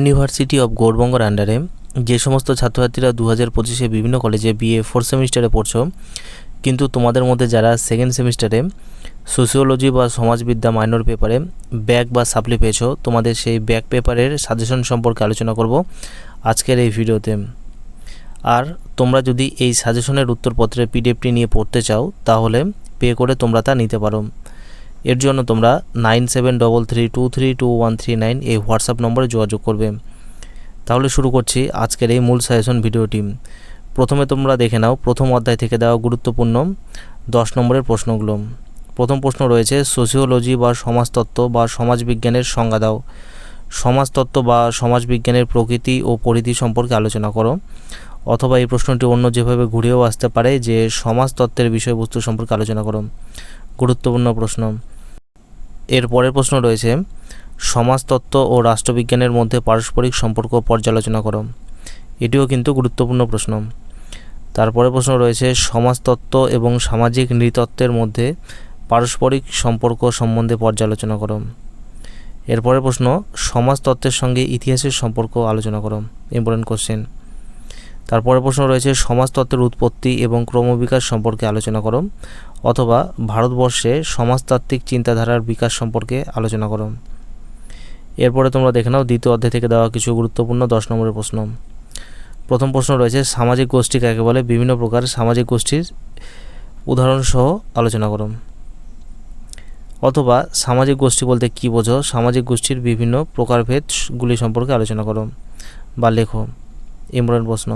University of গৌরবঙ্গর আন্ডারে যে সমস্ত ছাত্রছাত্রীরা দু হাজার পঁচিশে বিভিন্ন কলেজে বিএ ফোর্থ সেমিস্টারে পড়ছো, কিন্তু তোমাদের মধ্যে যারা সেকেন্ড সেমিস্টারে সোশিওলজি বা সমাজবিদ্যা মাইনর পেপারে ব্যাক বা সাপ্লি পেয়েছ, তোমাদের সেই ব্যাক পেপারের সাজেশন সম্পর্কে আলোচনা করব আজকের এই ভিডিওতে। আর তোমরা যদি এই সাজেশনের উত্তরপত্রের পিডিএফটি নিয়ে পড়তে চাও, তাহলে পে করে তোমরা তা নিতে পারো। এর জন্য তোমরা nine seven double three two three two one three nine এই হোয়াটসঅ্যাপ নম্বরে যোগাযোগ করবে। তাহলে শুরু করছি আজকের এই মূল সাজেশন ভিডিওটি। প্রথমে তোমরা দেখে নাও, প্রথম অধ্যায় থেকে দেওয়া গুরুত্বপূর্ণ দশ নম্বরের প্রশ্নগুলো। প্রথম প্রশ্ন রয়েছে সোশিওলজি বা সমাজতত্ত্ব বা সমাজবিজ্ঞানের সংজ্ঞা দাও। সমাজতত্ত্ব বা সমাজবিজ্ঞানের প্রকৃতি ও পরিধি সম্পর্কে আলোচনা করো। অথবা এই প্রশ্নটি অন্য যেভাবে ঘুরেও আসতে পারে যে সমাজতত্ত্বের বিষয়বস্তু সম্পর্কে আলোচনা করো। গুরুত্বপূর্ণ প্রশ্ন। এর পরের প্রশ্ন রয়েছে সমাজতত্ত্ব ও রাষ্ট্রবিজ্ঞানের মধ্যে পারস্পরিক সম্পর্ক পর্যালোচনা করো। এটিও কিন্তু গুরুত্বপূর্ণ প্রশ্ন। তারপরে প্রশ্ন রয়েছে সমাজতত্ত্ব এবং সামাজিক নৃতত্ত্বের মধ্যে পারস্পরিক সম্পর্ক সম্বন্ধে পর্যালোচনা করো। এরপরে প্রশ্ন সমাজতত্ত্বের সঙ্গে ইতিহাসের সম্পর্ক আলোচনা করো। ইম্পর্টেন্ট কোশ্চেন তারপরে প্রশ্ন রয়েছে, সমাজতত্ত্বের উৎপত্তি এবং ক্রমবিকাশ সম্পর্কে আলোচনা করো। অথবা, ভারতবর্ষে সমাজতাত্ত্বিক চিন্তাধারার বিকাশ সম্পর্কে আলোচনা করো। এরপরে তোমরা দেখে নাও, দ্বিতীয় অধ্যায় থেকে দেওয়া কিছু গুরুত্বপূর্ণ দশ নম্বরের প্রশ্ন। প্রথম প্রশ্ন রয়েছে, সামাজিক গোষ্ঠী কাকে বলে? বিভিন্ন প্রকার সামাজিক গোষ্ঠীর উদাহরণসহ আলোচনা করো। অথবা, সামাজিক গোষ্ঠী বলতে কী বোঝো? সামাজিক গোষ্ঠীর বিভিন্ন প্রকারভেদগুলি সম্পর্কে আলোচনা করো বা লেখো। ইম্পর্টেন্ট প্রশ্ন।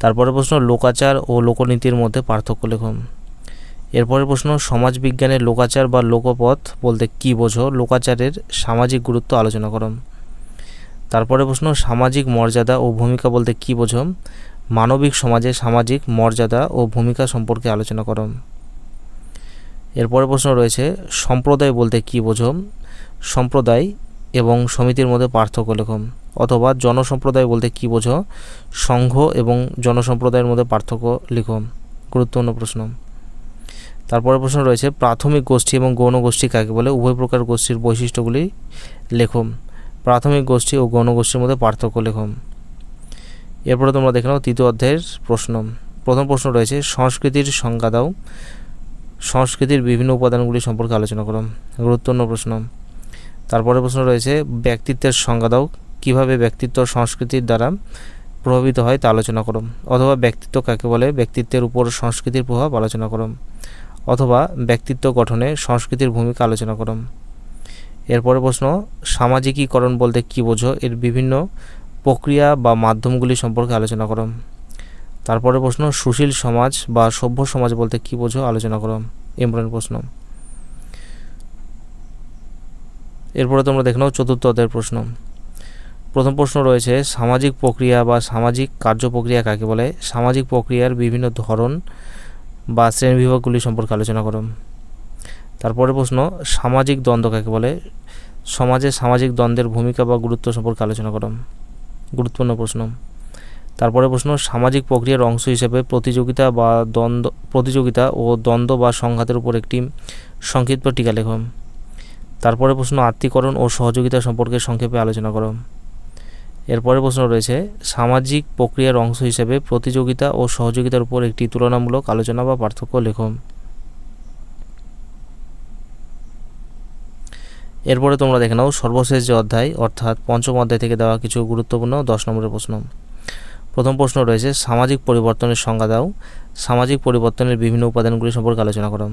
তারপরে প্রশ্ন, লোকাচার ও লোকনীতির মধ্যে পার্থক্য লেখো এরপরের প্রশ্ন সমাজবিজ্ঞানের লোকাচার বা লোকপথ বলতে কী বোঝো? লোকাচারের সামাজিক গুরুত্ব আলোচনা করো তারপরে প্রশ্ন, সামাজিক মর্যাদা ও ভূমিকা বলতে কী বোঝো? মানবিক সমাজে সামাজিক মর্যাদা ও ভূমিকা সম্পর্কে আলোচনা করো এরপরে প্রশ্ন রয়েছে, সম্প্রদায় বলতে কী বোঝো? সম্প্রদায় এবং সমিতির মধ্যে পার্থক্য লেখো অথবা জনসম্প্রদায় বলতে কী বোঝো? সংঘ এবং জনসম্প্রদায়ের মধ্যে পার্থক্য লিখো। গুরুত্বপূর্ণ প্রশ্ন। তারপরে প্রশ্ন রয়েছে, প্রাথমিক গোষ্ঠী এবং গৌণ গোষ্ঠী কাকে বলে? উভয় প্রকার গোষ্ঠীর বৈশিষ্ট্যগুলি লেখো। প্রাথমিক গোষ্ঠী ও গৌণ গোষ্ঠীর মধ্যে পার্থক্য লেখো। এরপরে তোমরা দেখে নাও তৃতীয় অধ্যায়ের প্রশ্ন। প্রথম প্রশ্ন রয়েছে, সংস্কৃতির সংজ্ঞা দাও। সংস্কৃতির বিভিন্ন উপাদানগুলি সম্পর্কে আলোচনা করো। গুরুত্বপূর্ণ প্রশ্ন। তারপরে প্রশ্ন রয়েছে, ব্যক্তিত্বের সংজ্ঞা দাও। কীভাবে ব্যক্তিত্ব সংস্কৃতির দ্বারা প্রভাবিত হয় তা আলোচনা করো অথবা ব্যক্তিত্ব কাকে বলে? ব্যক্তিত্বের উপর সংস্কৃতির প্রভাব আলোচনা করো অথবা ব্যক্তিত্ব গঠনে সংস্কৃতির ভূমিকা আলোচনা করো এরপরে প্রশ্ন, সামাজিকীকরণ বলতে কী বোঝো? এর বিভিন্ন প্রক্রিয়া বা মাধ্যমগুলি সম্পর্কে আলোচনা করো তারপরে প্রশ্ন, সুশীল সমাজ বা সভ্য সমাজ বলতে কী বোঝো? আলোচনা করো ইম্পর্টেন্ট প্রশ্ন। এরপরে তোমরা দেখে চতুর্থ অধ্যায়ের প্রশ্ন। প্রথম প্রশ্ন রয়েছে, সামাজিক প্রক্রিয়া বা সামাজিক কার্য প্রক্রিয়া কাকে বলে? সামাজিক প্রক্রিয়ার বিভিন্ন ধরন বা শ্রেণীবিভাগগুলি সম্পর্কে আলোচনা করো তারপরে প্রশ্ন, সামাজিক দ্বন্দ্ব কাকে বলে? সমাজে সামাজিক দ্বন্দ্বের ভূমিকা বা গুরুত্ব সম্পর্কে আলোচনা করো গুরুত্বপূর্ণ প্রশ্ন। তারপরে প্রশ্ন, সামাজিক প্রক্রিয়ার অংশ হিসেবে প্রতিযোগিতা বা দ্বন্দ্ব, প্রতিযোগিতা ও দ্বন্দ্ব বা সংঘাতের উপর একটি সংক্ষিপ্ত টিকা লেখ তারপরে প্রশ্ন আত্মীকরণ ও সহযোগিতা সম্পর্কে সংক্ষেপে আলোচনা করো এরপরে প্রশ্ন রয়েছে, সামাজিক প্রক্রিয়ার অংশ হিসেবে প্রতিযোগিতা ও সহযোগিতার উপর একটি তুলনামূলক আলোচনা বা পার্থক্য লেখো এরপরে তোমরা দেখে নাও সর্বশেষ যে অধ্যায়, অর্থাৎ পঞ্চম অধ্যায় থেকে দেওয়া কিছু গুরুত্বপূর্ণ দশ নম্বরের প্রশ্ন। প্রথম প্রশ্ন রয়েছে, সামাজিক পরিবর্তনের সংজ্ঞা দাও, সামাজিক পরিবর্তনের বিভিন্ন উপাদানগুলি সম্পর্কে আলোচনা করো।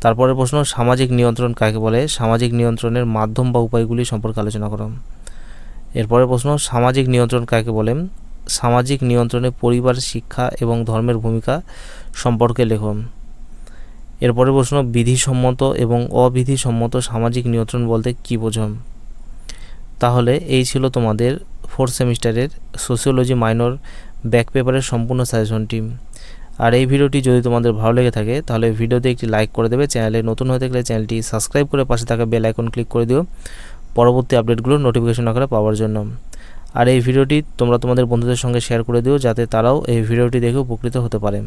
তারপরে প্রশ্ন, সামাজিক নিয়ন্ত্রণ কাকে বলে? সামাজিক নিয়ন্ত্রণের মাধ্যম বা উপায়গুলি সম্পর্কে আলোচনা করো। এরপরে প্রশ্ন, সামাজিক নিয়ন্ত্রণ কাকে বলে? সামাজিক নিয়ন্ত্রণে পরিবার, শিক্ষা এবং ধর্মের ভূমিকা সম্পর্কে লেখো। এরপরে প্রশ্ন, বিধিসম্মত এবং অবিধিসম্মত সামাজিক নিয়ন্ত্রণ বলতে কী বোঝো? তাহলে এই ছিল তোমাদের ফোর্থ সেমিস্টারের সোশিওলজি মাইনর ব্যাক পেপারের সম্পূর্ণ সাজেশনটি আর এই ভিডিওটি যদি তোমাদের ভালো লেগে থাকে, তাহলে ভিডিওতে একটি লাইক করে দেবে। চ্যানেলে নতুন হয়ে থাকলে চ্যানেলটি সাবস্ক্রাইব করে পাশে থাকা বেল আইকন ক্লিক করে দিও। পরবর্তী আপডেটগুলো নোটিফিকেশন আকারে পাওয়ার জন্য। আর এই ভিডিওটি তোমরা তোমাদের বন্ধুদের সঙ্গে শেয়ার করে দিও যাতে তারাও এই ভিডিওটি দেখে উপকৃত হতে পারে।